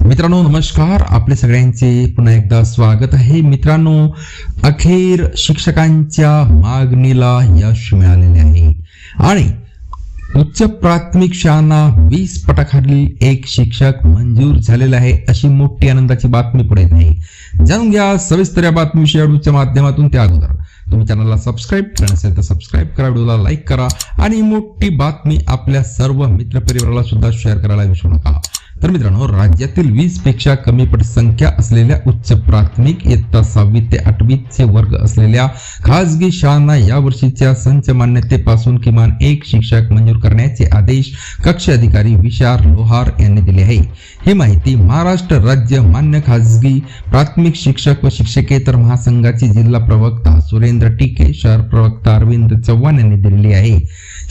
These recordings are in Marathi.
मित्रांनो नमस्कार. आपले सगळ्यांचे पुन्हा एकदा स्वागत आहे. मित्रांनो अखेर शिक्षकांच्या मागणीला यश मिळालेले आहे. आणि उच्च प्राथमिक शाळांना वीस पटाखालील एक शिक्षक मंजूर झालेला आहे अशी मोठी आनंदाची बातमी पुढे येत आहे. जाणून घ्या सविस्तर या बातमीविषयी व्हिडिओच्या माध्यमातून त्या अगोदर. तुम्ही चॅनलला सबस्क्राईब करा असेल तर सबस्क्राईब करा व्हिडिओला लाईक करा आणि मोठी बातमी आपल्या सर्व मित्रपरिवाराला सुद्धा शेअर करायला विसरू नका. तर मित्रांनो राज्यातील वीसपेक्षा कमी पटसंख्या असलेल्या उच्च प्राथमिक इयत्ता सहावी ते आठवीचे वर्ग असलेल्या खासगी शाळांना या वर्षीच्या संच मान्यतेपासून किमान एक शिक्षक मंजूर करण्याचे आदेश कक्ष अधिकारी विशार लोहार यांनी दिले आहे. ही माहिती महाराष्ट्र राज्य मान्य खासगी प्राथमिक शिक्षक व शिक्षकेतर महासंघाचे जिल्हा प्रवक्ता सुरेंद्र टिके शहर प्रवक्ता अरविंद चव्हाण यांनी दिलेली आहे.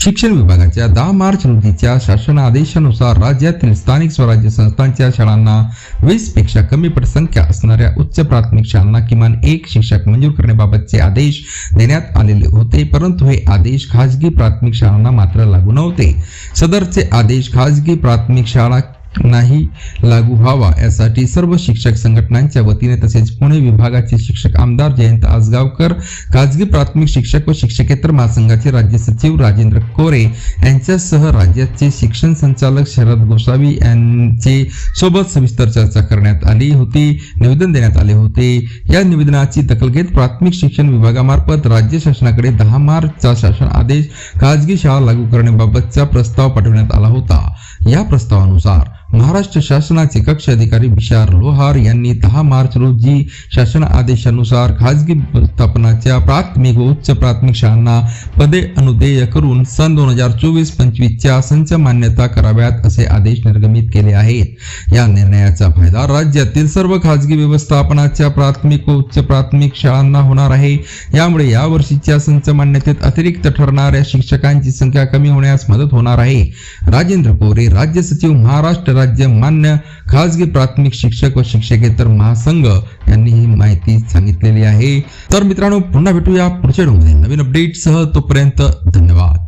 शिक्षण विभागाच्या दहा मार्च रोजीच्या शासन आदेशानुसार राज्यातील स्थानिक स्वराज्य संस्थांच्या शाळांना वीसपेक्षा कमी पटसंख्या असणाऱ्या उच्च प्राथमिक शाळांना किमान एक शिक्षक मंजूर करण्याबाबतचे आदेश देण्यात आलेले होते परंतु हे आदेश खाजगी प्राथमिक शाळांना मात्र लागू नव्हते. सदरचे आदेश खाजगी प्राथमिक शाळा नाही लागू व्हावा. यासाठी सर्व शिक्षक संघटनांच्या वतीने तसेच पुणे विभागाचे शिक्षक आमदार जयंत आसगावकर खाजगी प्राथमिक शिक्षक व शिक्षकेतर महासंघाचे राज्य सचिव राजेंद्र कोरे यांच्यासह राज्याचे शिक्षण संचालक शरद गोसावी यांचे सोबत सविस्तर चर्चा करण्यात आली होती निवेदन देण्यात आले होते. या निवेदनाची दखल घेत प्राथमिक शिक्षण विभागामार्फत राज्य शासनाकडे दहा मार्चचा शासन आदेश खाजगी शाळा लागू करण्याबाबतचा प्रस्ताव पाठवण्यात आला होता. या प्रस्तावानुसार महाराष्ट्र शासनाचे कक्ष अधिकारी विशार लोहार यांनी दहा मार्च रोजी शासन आदेशानुसार खाजगी स्थापनाच्या प्राथमिक व उच्च प्राथमिक शाळांना पदे अनुदेय करून सन दोन हजार चोवीस पंचवीसच्या संच मान्यता कराव्यात असे आदेश निर्गमित केले आहेत. या निर्णयाचा फायदा राज्यातील सर्व खाजगी व्यवस्थापनाच्या प्राथमिक व उच्च प्राथमिक शाळांना होणार आहे. यामुळे या वर्षीच्या संच मान्यतेत अतिरिक्त ठरणाऱ्या शिक्षकांची संख्या कमी होण्यास मदत होणार आहे. राजेंद्र कोरे राज्य सचिव महाराष्ट्र राज्य मान्य खाजगी प्राथमिक शिक्षक व शिक्षकेतर महासंघ यांनी ही माहिती सांगितलेली आहे. तर मित्रांनो पुन्हा भेटूया पुढच्या व्हिडिओमध्ये नवीन अपडेटसह तोपर्यंत धन्यवाद.